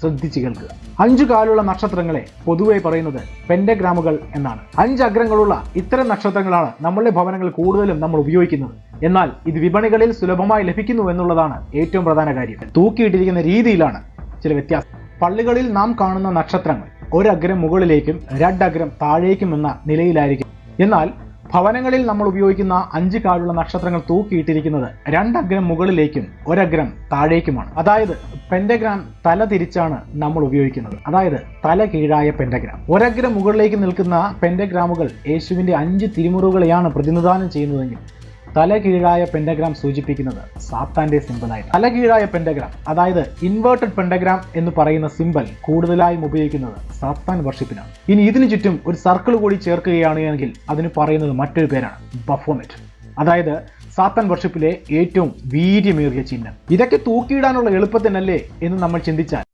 ശ്രദ്ധിച്ചു കേൾക്കുക അഞ്ചു കാലുള്ള നക്ഷത്രങ്ങളെ പൊതുവെ പറയുന്നത് പെൻഡഗ്രാമുകൾ എന്നാണ്. അഞ്ച് അഗ്രങ്ങളുള്ള ഇത്തരം നക്ഷത്രങ്ങളാണ് നമ്മളുടെ ഭവനങ്ങൾ കൂടുതലും നമ്മൾ ഉപയോഗിക്കുന്നത്. എന്നാൽ ഇത് വിപണികളിൽ സുലഭമായി ലഭിക്കുന്നു എന്നുള്ളതാണ് ഏറ്റവും പ്രധാന കാര്യം. തൂക്കിയിട്ടിരിക്കുന്ന രീതിയിലാണ് ചില വ്യത്യാസം. പള്ളികളിൽ നാം കാണുന്ന നക്ഷത്രങ്ങൾ ഒരഗ്രം മുകളിലേക്കും രണ്ടഗ്രം താഴേക്കും എന്ന നിലയിലായിരിക്കും. എന്നാൽ ഭവനങ്ങളിൽ നമ്മൾ ഉപയോഗിക്കുന്ന അഞ്ച് കാലുള്ള നക്ഷത്രങ്ങൾ തൂക്കിയിട്ടിരിക്കുന്നത് രണ്ടഗ്രം മുകളിലേക്കും ഒരഗ്രം താഴേക്കുമാണ്. അതായത് പെൻഡഗ്രാം തല തിരിച്ചാണ് നമ്മൾ ഉപയോഗിക്കുന്നത്. അതായത് തല കീഴായ പെൻഡഗ്രാം ഒരഗ്രം മുകളിലേക്ക് നിൽക്കുന്ന പെൻഡഗ്രാമുകൾ യേശുവിന്റെ അഞ്ച് തിരുമുറുകളെയാണ് പ്രതിനിധാനം ചെയ്യുന്നതെങ്കിൽ തല കീഴായ പെൻഡഗ്രാം സൂചിപ്പിക്കുന്നത് സാത്താന്റെ സിമ്പിളായി തല കീഴായ പെൻഡഗ്രാം അതായത് ഇൻവേർട്ടഡ് പെൻഡഗ്രാം എന്ന് പറയുന്ന സിമ്പൽ കൂടുതലായും ഉപയോഗിക്കുന്നത് സാത്താൻ വർഷിപ്പിനാണ് ഇനി ഇതിനു ചുറ്റും ഒരു സർക്കിൾ കൂടി ചേർക്കുകയാണ് എങ്കിൽ അതിന് പറയുന്നത് മറ്റൊരു പേരാണ് ബഫോമെറ്റ് അതായത് സാത്താൻ വർഷിപ്പിലെ ഏറ്റവും വീര്യമേറിയ ചിഹ്നം. ഇതൊക്കെ തൂക്കിയിടാനുള്ള എളുപ്പത്തിനല്ലേ എന്ന് നമ്മൾ ചിന്തിച്ചാൽ